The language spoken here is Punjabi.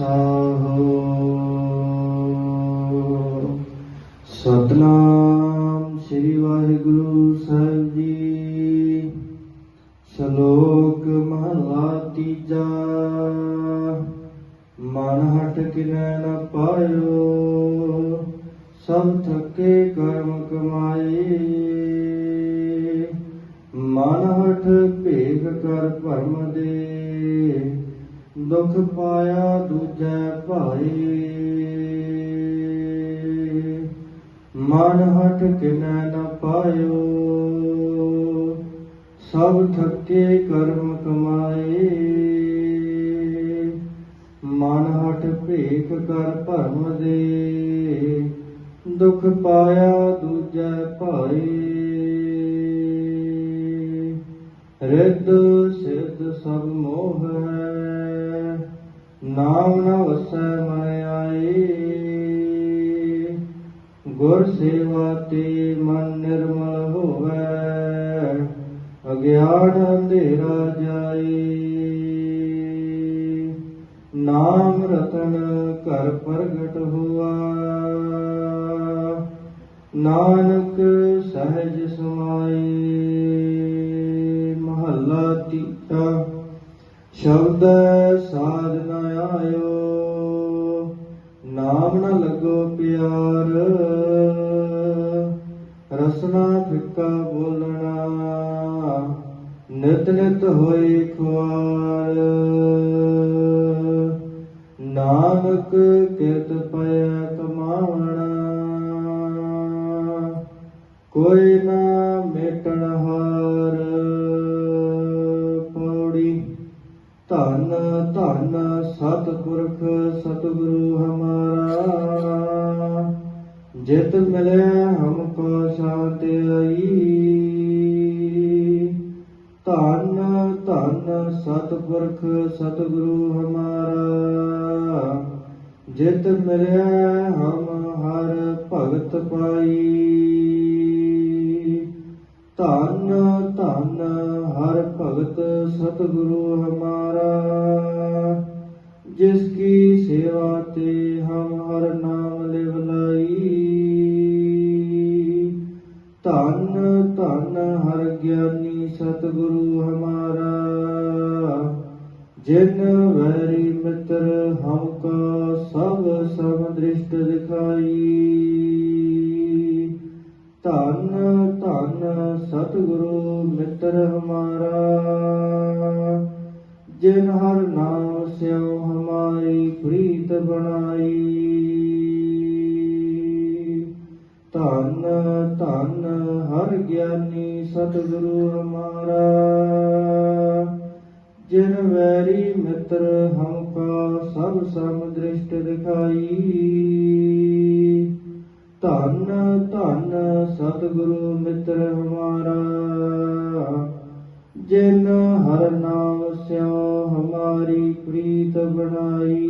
ਸਾਹੋ। ਸਤਨਾਮ ਸ੍ਰੀ ਵਾਹਿਗੁਰੂ ਸਾਹਿਬ ਜੀ। ਸ਼ਲੋਕ ਮਹਲਾ ਤੀਜਾ। ਮਨ ਹਟ ਕਿਨੈ ਨ ਪਾਇਓ, ਸਭ ਥਕੇ ਕਰਮ ਕਮਾਏ। ਮਨ ਹਟ ਭੇਗ ਕਰ ਭਰਮ ਦੇ। ਦੁਖ ਪਾਇਆ ਦੂਜੈ ਭਾਈ ਮਨ ਹਟ ਕਿਨੈ ਨ ਪਾਇਓ। ਸਭ ਥੱਕੇ ਕਰਮ ਕਮਾਏ। ਮਨ ਹਟ ਭੇਖ ਕਰ ਭਰਮ ਦੇ। ਦੁਖ ਪਾਇਆ ਦੂਜੈ ਭਾਈ ਰਿੱਧ ਸਿੱਧ ਸਭ ਮੋਹ ਹੈ। ਨਾਮ ਨ ਵਸੈ ਮਨ ਆਏ ਗੁਰ ਸੇਵਾ ਤੇ ਮਨ ਨਿਰਮਲ ਹੋਵੇ, ਅਗਿਆਨ ਅੰਧੇਰਾ ਜਾਏ। ਨਾਮ ਰਤਨ ਘਰ ਪ੍ਰਗਟ ਹੁਆ। ਨਾਨਕ ਸਹਿਜ ਸਮਾਏ। ਮਹੱਲਾ ਤੀਜਾ, ਸ਼ਬਦ ਸਾਧਨਾ ਰਸਨਾ ਫਿੱਕਾ ਬੋਲਣਾ, ਨਿਤ ਨਿਤ ਹੋਏ ਖੁਆਰ। ਨਾਨਕ ਕਿਰਤ ਪਿਆ ਕਮਾਵਣਾ, ਕੋਈ ਨਾ ਮੇਟਣ ਹਾਰ। ਪੌੜੀ, ਧੰਨ ਧੰਨ ਸਤਿਪੁਰਖ ਸਤਿਗੁਰੂ ਹਮਾਰਾ। ਜਿਤ ਮਿਲੈ ਹਮਕੋ ਸ਼ਾਂਤੀ ਧਨ ਧਨ ਧੰਨ ਸਤਿਗੁਰੂ ਹਮਾਰਾ। ਜਿਤ ਮਿਲਿਆ ਹਮ ਹਰ ਭਗਤ ਪਾਈ। ਧੰਨ ਧੰਨ ਹਰ ਭਗਤ ਸਤਿਗੁਰੂ ਹਮਾਰਾ। ਜਿਸ ਕੀ ਸੇਵਾ ਤੇ ਹਮ ਧੰਨ ਧੰਨ ਹਰ ਗਿਆਨੀ ਸਤਿਗੁਰੂ ਹਮਾਰਾ। ਜਿਨ ਵੈਰੀ ਮਿੱਤਰ ਹਮਕੋ ਸਭ ਸਮ ਦ੍ਰਿਸ਼ਟ ਦਿਖਾਈ। ਧੰਨ ਧੰਨ ਸਤਿਗੁਰੂ ਮਿੱਤਰ ਹਮਾਰਾ। ਧੰਨ ਹਰ ਗਿਆਨੀ ਸਤਿਗੁਰੂ ਹਮਾਰਾ। ਜਿਨ ਵੈਰੀ ਮਿੱਤਰ ਹਮਕਾ ਸਭ ਸਮ ਦ੍ਰਿਸ਼ਟ ਦਿਖਾਈ। ਧਨ ਧਨ ਸਤਿਗੁਰੂ ਮਿੱਤਰ ਹਮਾਰਾ। ਜਿਨ ਹਰ ਨਾਮ ਸਿਉ ਹਮਾਰੀ ਪ੍ਰੀਤ ਬਣਾਈ।